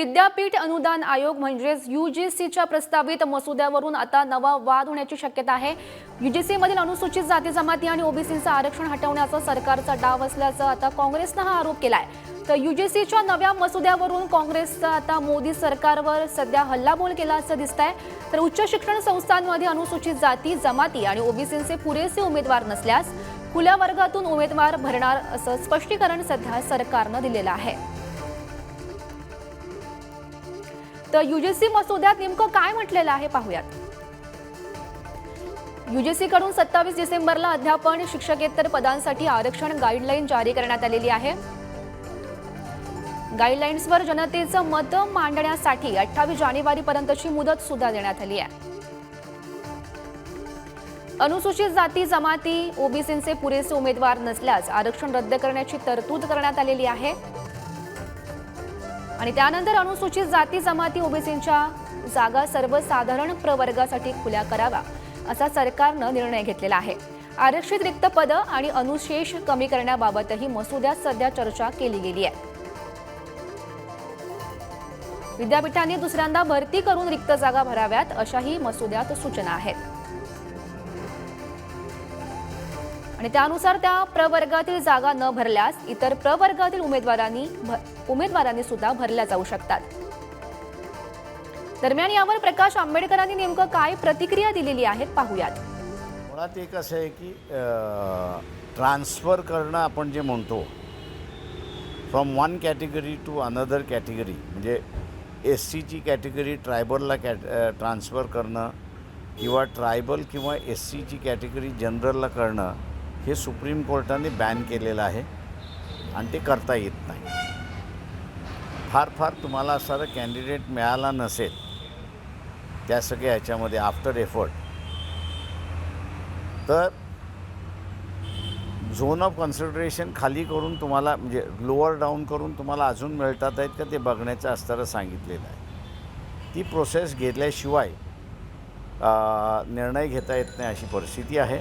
विद्यापीठ अनुदान आयोग म्हणजेच यू जी सीच्या प्रस्तावित मसुद्यावरून आता नवा वाद होण्याची शक्यता आहे. यू जी सीमधील अनुसूचित जाती जमाती आणि ओबीसीचं आरक्षण हटवण्याचा सरकारचा डाव असल्याचं आता काँग्रेसनं हा आरोप केला आहे तर यू जी सीच्या नव्या मसुद्यावरून काँग्रेसचा आता मोदी सरकारवर सध्या हल्लाबोल केला असं दिसत आहे तर उच्च शिक्षण संस्थांमध्ये अनुसूचित जाती जमाती आणि ओबीसींचे पुरेसे उमेदवार नसल्यास खुल्या वर्गातून उमेदवार भरणार असं स्पष्टीकरण सध्या सरकारनं दिलेलं आहे. तर युजीसी मसुद्यात नेमकं काय म्हटलेलं आहे पाहूयात. युजीसी कडून सत्तावीस डिसेंबरला अध्यापन शिक्षकेतर पदांसाठी आरक्षण गाईडलाईन जारी करण्यात आलेली आहे. गाईडलाईन्सवर जनतेचं मत मांडण्यासाठी अठ्ठावीस जानेवारीपर्यंतची मुदत सुद्धा देण्यात आली आहे. अनुसूचित जाती जमाती ओबीसींचे पुरेसे उमेदवार नसल्यास आरक्षण रद्द करण्याची तरतूद करण्यात आलेली आहे. आणि त्यानंतर अनुसूचित जाती जमाती ओबीसींच्या जागा सर्वसाधारण प्रवर्गासाठी खुल्या कराव्या असा सरकारनं निर्णय घेतलेला आहे. आरक्षित रिक्त पदं आणि अनुशेष कमी करण्याबाबतही मसुद्यात सध्या चर्चा केली गेली आहे. विद्यापीठांनी दुसऱ्यांदा भरती करून रिक्त जागा भराव्यात अशाही मसुद्यात सूचना आहेत. आणि त्यानुसार त्या प्रवर्गातील जागा न भरल्यास इतर प्रवर्गातील उमेदवारांनी भ- उमेदवारांनी सुद्धा भरल्या जाऊ शकतात. दरम्यान यावर प्रकाश आंबेडकरांनी नेमकं काय प्रतिक्रिया दिलेली आहे पाहूयात. मुळात एक असं आहे की ट्रान्सफर करणं आपण जे म्हणतो from one category to another category म्हणजे एस सीची कॅटेगरी ट्रायबलला कॅट ट्रान्सफर करणं किंवा ट्रायबल किंवा एस सीची कॅटेगरी जनरलला करणं हे सुप्रीम कोर्टाने बॅन केलेलं आहे आणि ते करता येत नाही. फार फार तुम्हाला असा कॅन्डिडेट मिळाला नसेल त्या सगळ्या ह्याच्यामध्ये आफ्टर एफर्ट तर झोन ऑफ कन्सिडरेशन खाली करून तुम्हाला म्हणजे लोअर डाऊन करून तुम्हाला अजून मिळतात आहेत का ते बघण्याचं असताना सांगितलेलं आहे. ती प्रोसेस घेतल्याशिवाय निर्णय घेता येत नाही अशी परिस्थिती आहे.